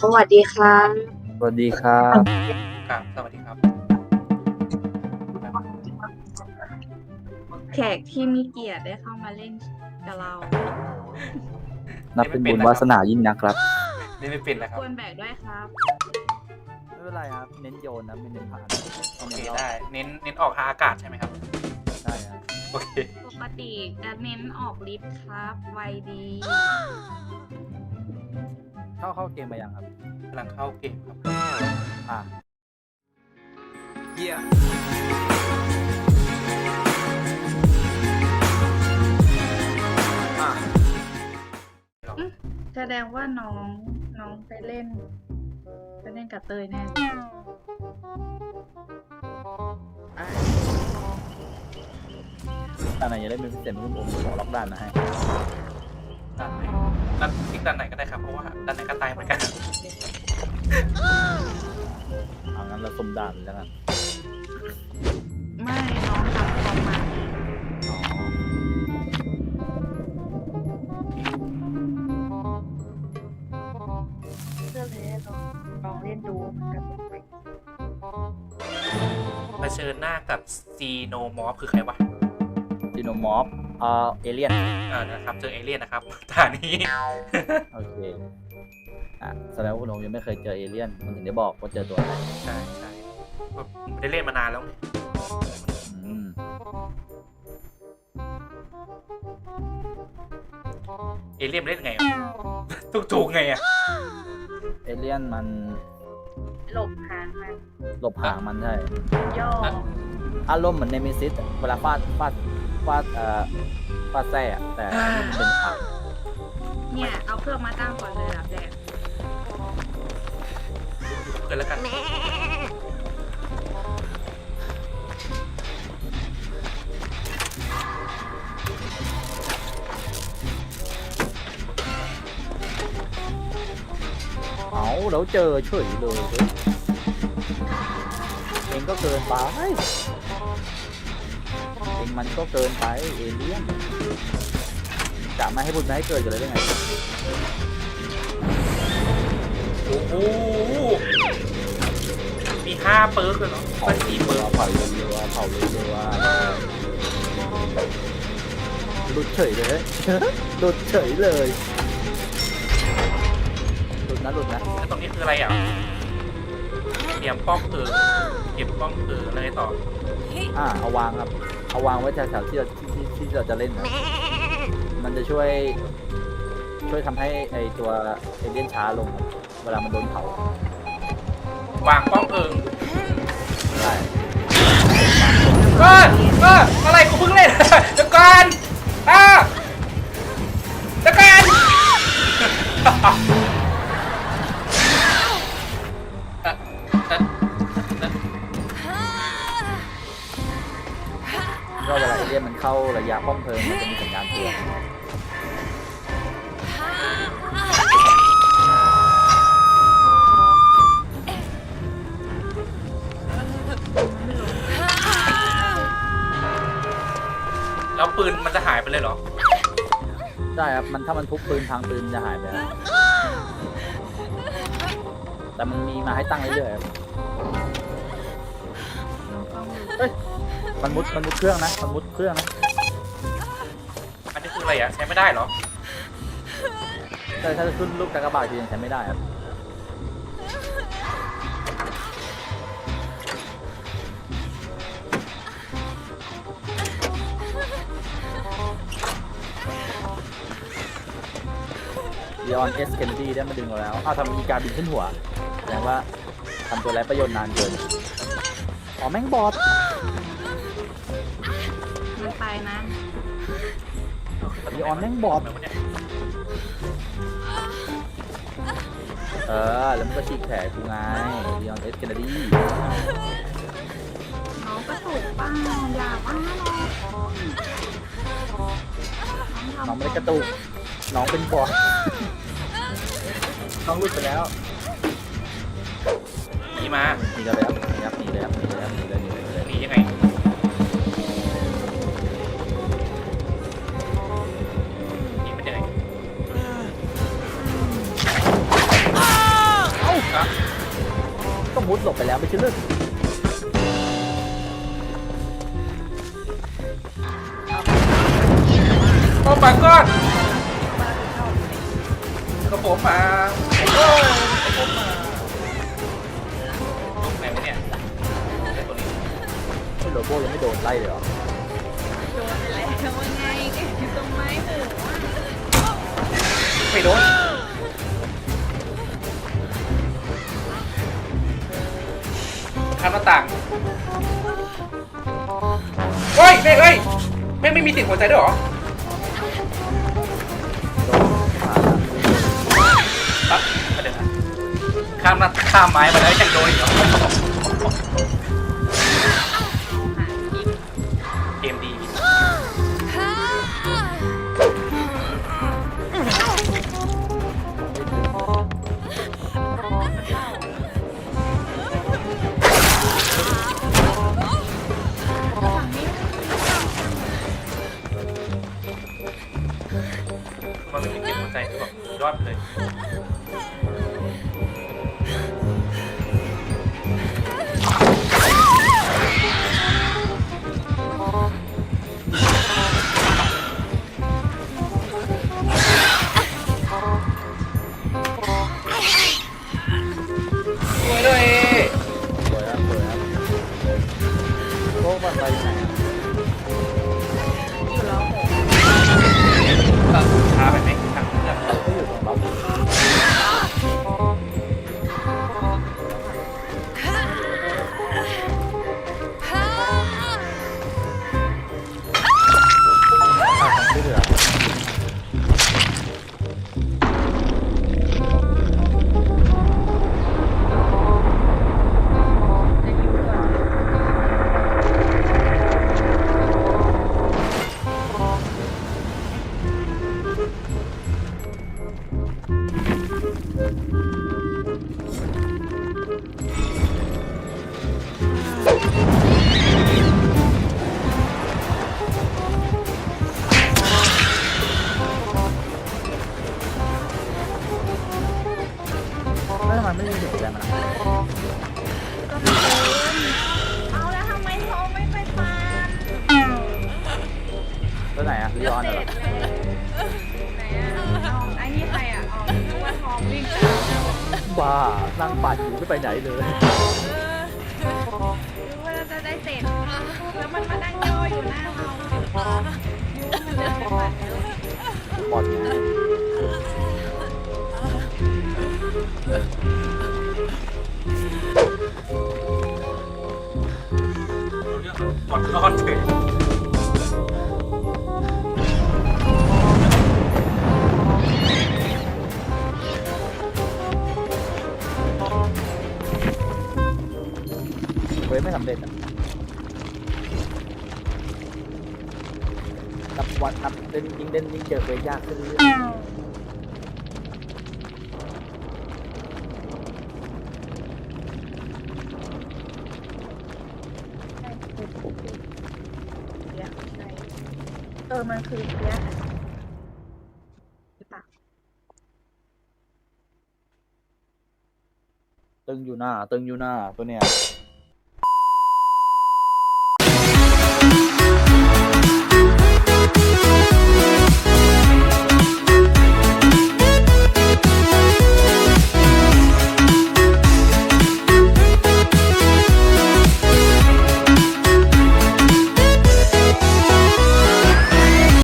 สวัสดีครับ สวัสดีครับครับสวัสดีครับ แขกที่มีเกียรติได้เข้ามาเล่นกับเรา นับเป็นบุญวาสนายิ่งนะครับเล่นไม่เป็นแล้วครัคบวรแบกด้วยครับ ไม่เป็นไรครับ เน้นโยนนะไม่เน้นผ่านโอเคได้ เน้นเน้นออกทางอากาศใช่ไหมครับได้ครับโอเค ปกติจะเน้นออกลิฟต์ครับ ไวดี เข้าเข้าเกมมายังครับกำลังเข้าเกมครับอ่า Yeah. Ah. แสดงว่าน้องน้องไปเล่น ไปเล่นกับเตยแน่ตอนไหนจะได้เป็นพิเศษรุ่นผมขอล็อกด้านมาให้ด้านไหน ด้านอีกด้านไหนก็ได้ครับ เพราะว่าด้านไหนก็ตายเหมือนกัน เอางั้นเราสมด่านเลยแล้วกันไม่น้องทำคอมมาอ๋อเพื่อเลยลองลองเล่นดูมันก็เป็นไปเผชิญหน้ากับซีโนมอฟคือใครวะ ดิโนมอฟเอ่อเอเลียน อ่านะครับเจอเอเลี่ยนนะครับท่านี้ โอเค อะแสดงว่าคุณโอมยังไม่เคยเจอเอเลี่ยน มันถึงได้บอกว่าเจอตัวอะไรใช่ใช่ก็ไม่ได้เล่นมานานแล้วไงอืมเอเลี่ยนมันเล่นไงอะถูกถูกไงอะเอเลี่ยนมันหลบหางมันหลบหางมันใช่ ย่ออารมณ์เหมือนเนมิซิสเวลาฟาดฟาด ฟาดเอ่อฟาดแส้อะแต่อันนี้มันเป็นหางเนี่ย เอาเครื่องมาตั้งก่อนเลยแบบแรกเกิดแล้วกันเอาแล้วเจอเฉยเลยเฮ้ยเองก็เกินไปเองมันก็เกินไปเอเลี่ยนจะไม่ให้บุญไม่ให้เกิดกันเลยได้ไงโอ้โหมีห้าเปิร์กเลยเหรอเผามันสี่เปิเรือร์กเผาเรือเผาเรือหลุดเฉยเลยหลุดเฉยเลยหลุดนะหลุดนะแล้วตรงนี้คืออะไรอะเตรียมป้อมเพลิงเก็บป้อมเพลิงอะไรต่ออ่าเอาวางครับ เอาวางไว้แถวๆที่เราที่ที่ที่เราจะเล่นนะมันจะช่วย ช่วยทำให้ไอตัวเอเลี่ยนช้าลงครับเวลามันโดนเผาวางป้อมเพลิง ได้ เวลาเอเลี่ยนมันเข้าระยะป้อมเพลิงมันจะมีสัญญาณเตือนแล้วปืนมันจะหายไปเลยเหรอได้ครับมันถ้ามันทุบปืนทางปืนจะหายไปครับแต่มันมีมาให้ตั้งเรื่อยๆครับต้องดู มันมุดมันมุดเครื่องนะมันมุดเครื่องนะอันนี้คืออะไรอะใช้ไม่ได้เหรอแต่ถ้าจะขึ้นลูกกากบาทคือยังใช้ไม่ได้ครับเดออนเอสเคนดี้ได้มาดึงเราแล้วอ้าวทำมีการบินขึ้นหัวแสดงว่าทำตัวไร้ประโยชน์นานเกินอ๋อแม่งบอด มันไปนะเดออนแม่งบอดทำไมวะเนี่ยเออ แล้วมันก็ฉีกแผลกูไงเดออนเอสเคนดี้น้องก็ถูกป้าอย่าป้าหรอกน้องไม่ได้กระตุก น้องเป็นบอดน้องหลุดไปแล้วมีมาหนีกันแล้วหนีครับหนีเลยครับหนีเลยครับหนีเลยหนีเลย มุดหลบไปแล้วไม่ใช่เรื่องโอ้ my god ก็ผมมาโอ้ยผมมาไหนวะเนี่ยไอ้ตัวนี้ไม่โรโบยังไม่โดนไล่เลยเหรอโดนไปแล้วว่าไงแกอยู่ตรงไม้หมูอะไม่โดน ต่างเฮ้ยเมฆเฮ้ยเมฆไม่มีติดหัวใจด้วยเหรอโดนมาแล้วปั๊บมาเดี๋ยวนะข้ามหน้าข้ามไม้มาแล้วยังโดนอีกเหรอ โลกมั บ้านั่งปั่นอยู่ไม่ไปไหนเลยนึกว่าจะได้เสร็จ แล้วมันมานั่งย่ออยู่หน้าเรานึกว่ามันจะไปฝันเลยบอดรอดเลยเว้ยไม่สำเร็จอะนับวันนับเล่นยิ่งเล่นยิ่งเจอเว้ยยากขึ้นเรื่อยเดี๋ยวใช่เออ มันคือเนี้ยหรือเปล่าๆตึงอยู่หน้า ตึงอยู่หน้าตัวเนี้ย